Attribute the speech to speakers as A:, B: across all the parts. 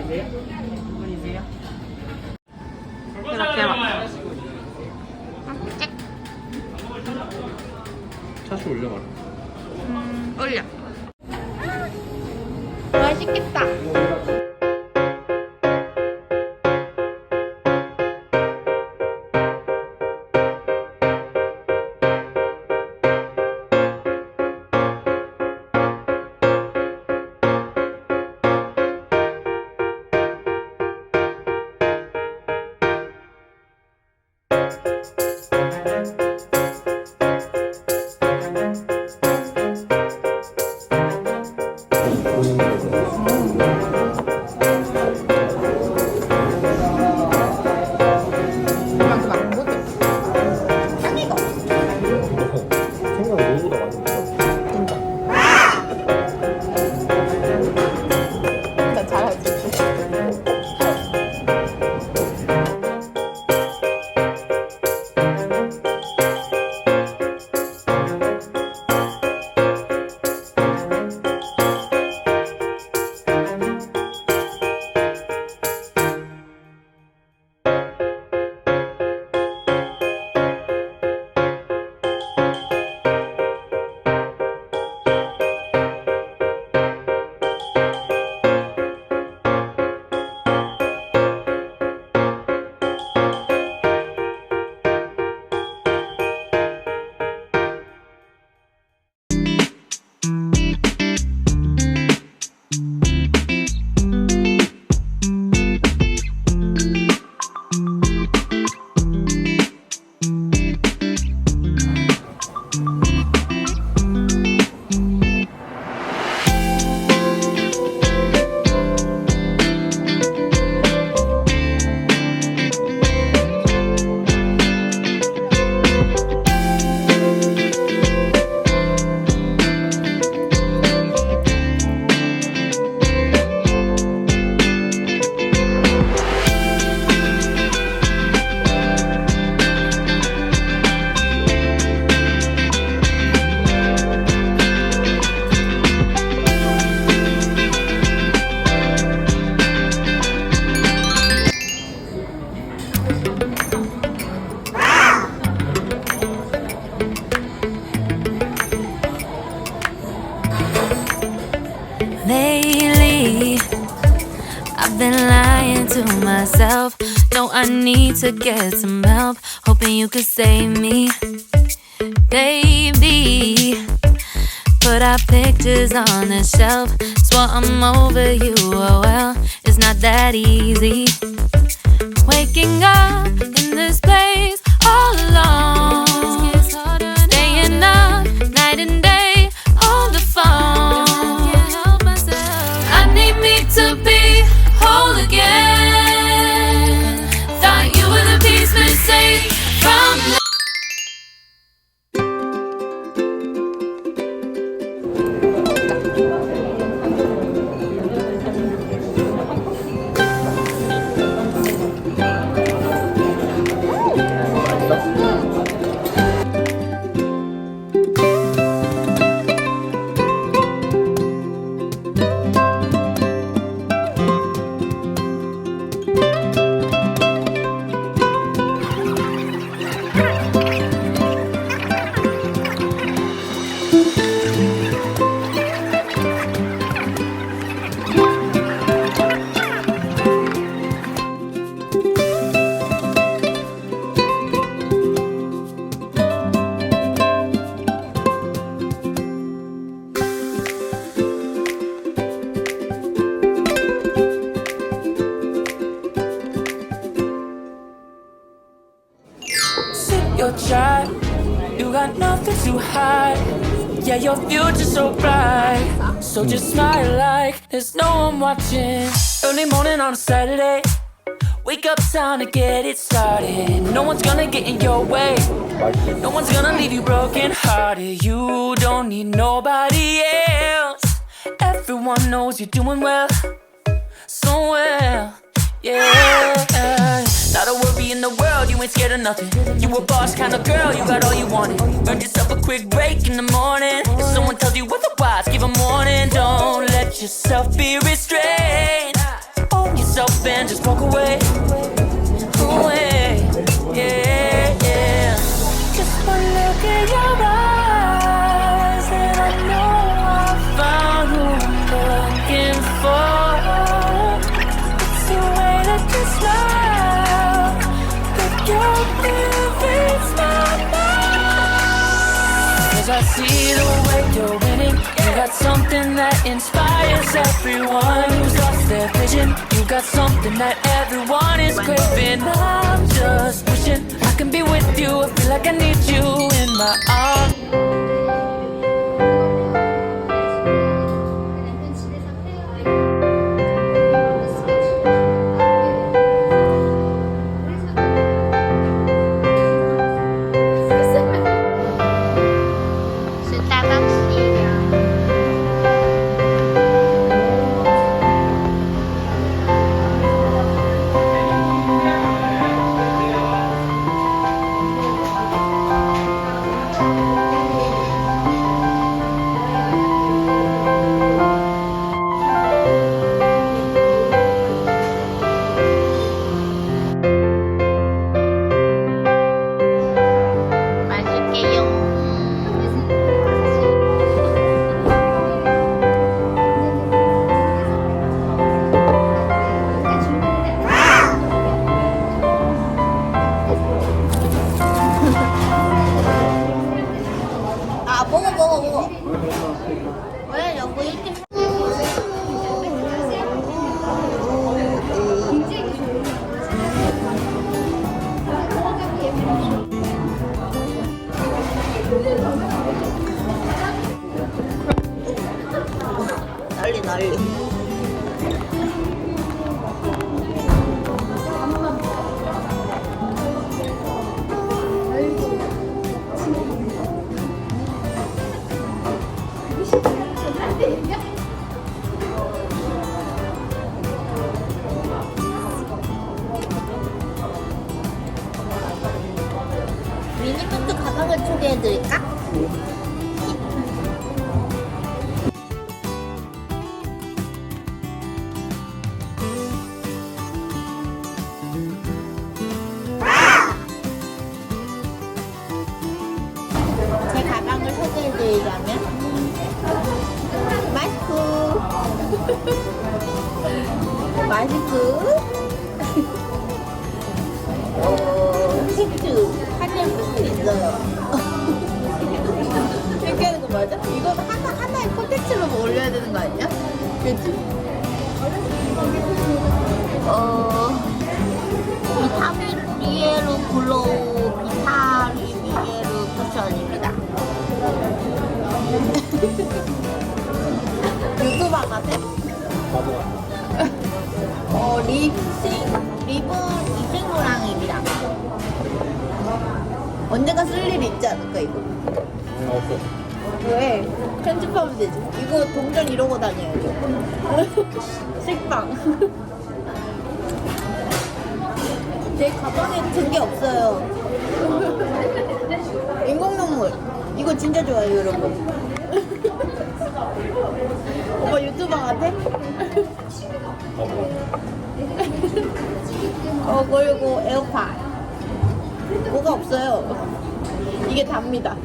A: 분이세요? 몇 분이세요?
B: 이렇게 막.
C: 차수 올려봐라
B: 음, 올려. 맛있겠다.
D: I need to get some help. Hoping you could save me, baby. Put our pictures on the shelf. Swore I'm over you. Oh well, it's not that easy. Waking up in this place
E: Yeah, your future's so bright. So just smile like there's no one watching. Early morning on a Saturday. Wake up, time to get it started. No one's gonna get in your way. No one's gonna leave you broken hearted. You don't need nobody else. Everyone knows you're doing well. So well, yeah. Not a worry in the world, you ain't scared of nothing. You a boss kind of girl, you got all you wanted. Earned yourself a quick break in the morning. If someone tells you otherwise, give 'em warning. Don't let yourself be restrained. Own yourself and just walk. Away. Something that inspires everyone who's lost their vision. You got something that everyone is craving. I'm just wishing I can be with you. I feel like I need you in my arms.
B: 난리 제 가방을 소개해드리자면 마스크 마스크 어, 팩트 하늘 팩트 있어요 이렇게 하는 거 맞아? 이건 하나, 하나의 콘텐츠로 올려야 되는 거 아니야? 그치? 어, 비타민 리에로 글로우 비타민 리에로 쿠션입니다 유튜버 같아?
C: 나도 같아.
B: 어, 립싱, 리본 이생노랑입니다. 언젠가 쓸 일이 있지 않을까, 이거?
C: 아, 없어.
B: 왜? 편집하면 되지. 이거 동전 이러고 다녀야죠. 식빵. 제 가방에 든 게 없어요. 인공눈물. 이거 진짜 좋아요, 여러분. 오빠 유튜버 같아?
C: 아, 뭐.
B: 어 그리고 에어팟 뭐가 없어요 이게 답니다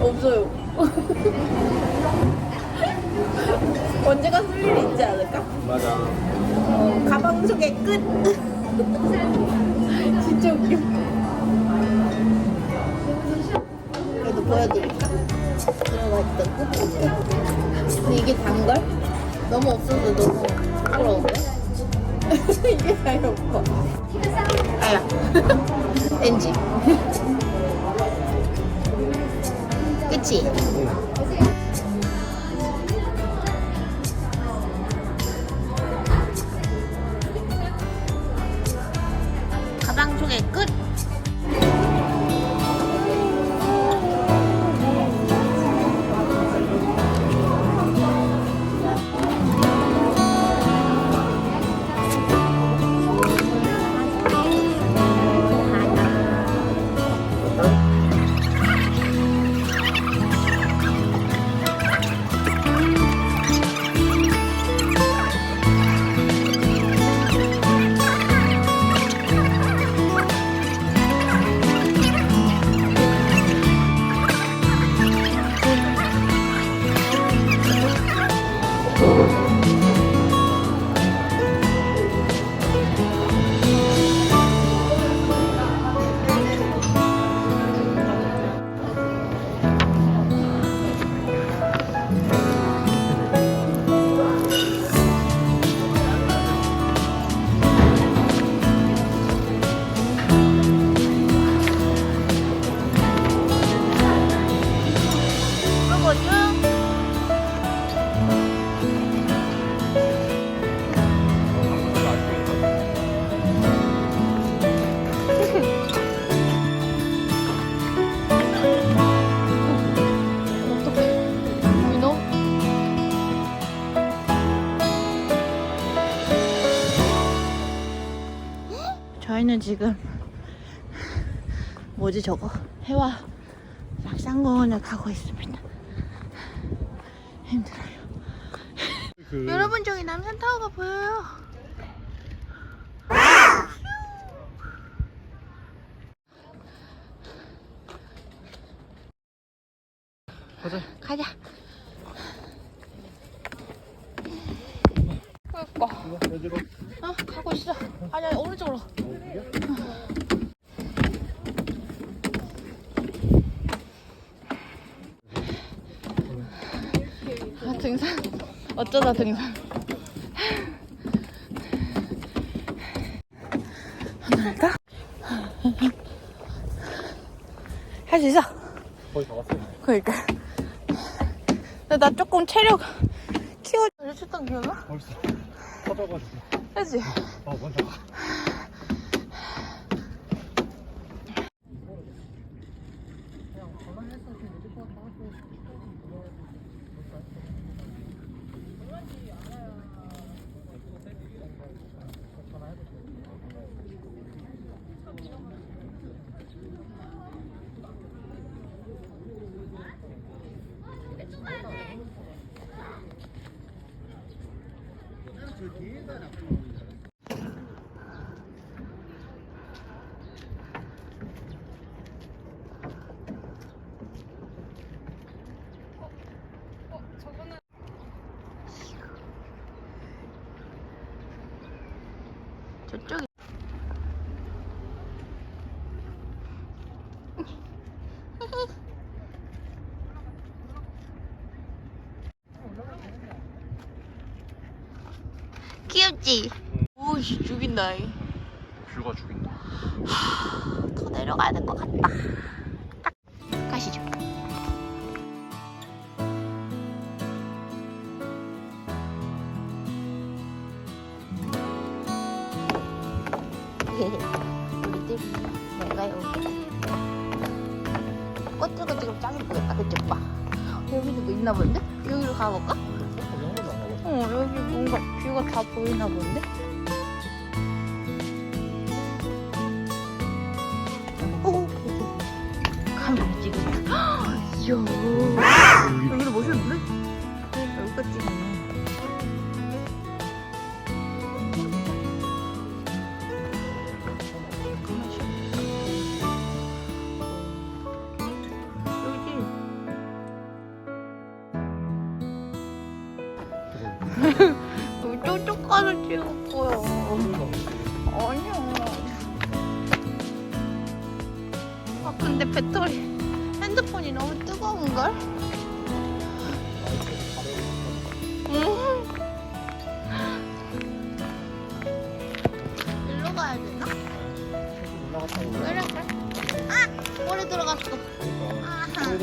B: 없어요 언제가 쓸 일이 있지 않을까?
C: 맞아.
B: 어, 가방 소개 끝 진짜 웃겨 보여드릴까? 들어가 있던 거 근데 이게 단걸? 너무 없어서 너무 부끄러운데? 이게 다이 오빠 아야 엔지 그치? 거죠? 저희는 지금 뭐지 저거 해와 막상공원을 가고 있습니다.
C: 그
B: 여러분 저기 남산타워가 보여요.
C: 가자.
B: 가자. 그니까.
C: 여기로.
B: 어, 가고 있어. 아니, 아니, 오른쪽으로. 아, 등산. 어쩌다 등산. 오늘다? 할 수 있어.
C: 거의 다 왔어.
B: 그러니까. 근데 나 조금 체력 키워. 쳤던 기억나?
C: 벌써 터져가지고.
B: 그지?
C: 아 먼저 가.
B: 저쪽이. 귀엽지? 오씨 죽인다 이.
C: 뷰가 죽인다.
B: 더 내려가야 될 것 같다 딱 가시죠 우리들 내가 여기 꽃들고 지금 짱 예쁘겠다 그치 오빠 여기도 뭐 있나 본데? 여기로 가볼까?
C: 가봤어.
B: 어 여기 뭔가 뷰가 다 보이나 본데? 가서 거야 아니야. 아 근데 배터리 핸드폰이 너무 뜨거운걸? 음. 일로 가야 되나? 그래 그래. 아 오래 들어갔어. 아하.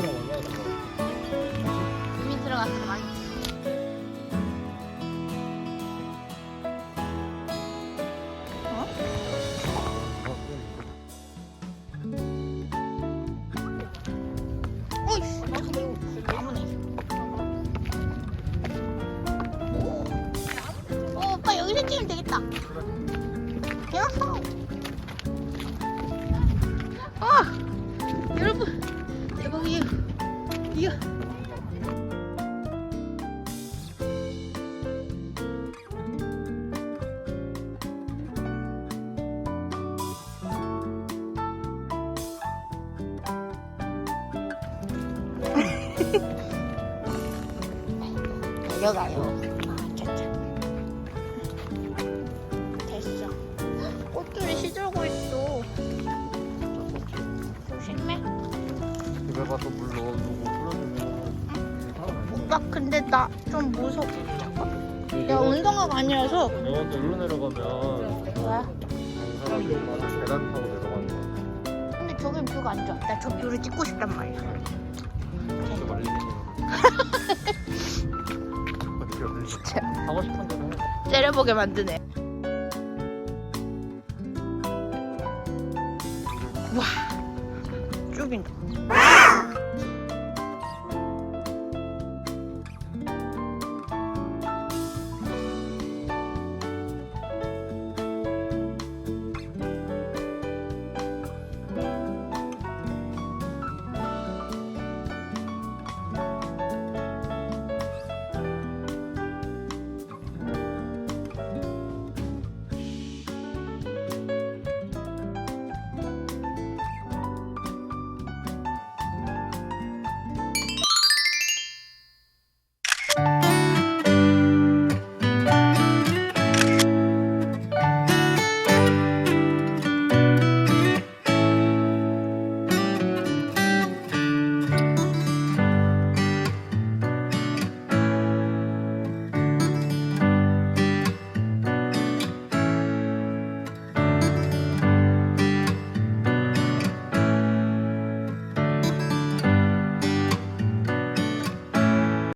B: 이미 들어갔어 많이. 내려가요. 아. 됐어. 꽃들이 시들고 있어. 조심해.
C: 집에 가서 물 사람 안
B: 오빠, 근데 나 좀 무서워.
C: 돼.
B: 내가 운동화가 아니라서.
C: 내가 또 일로 내려가면
B: 뭐야?
C: 사람이 계단 타고 내려가는 거야.
B: 근데 저긴 뷰가 안 좋아. 나 저 뷰를 찍고 싶단 말이야.
C: 해.
B: 째려보게 만드네. 와, 죽인다.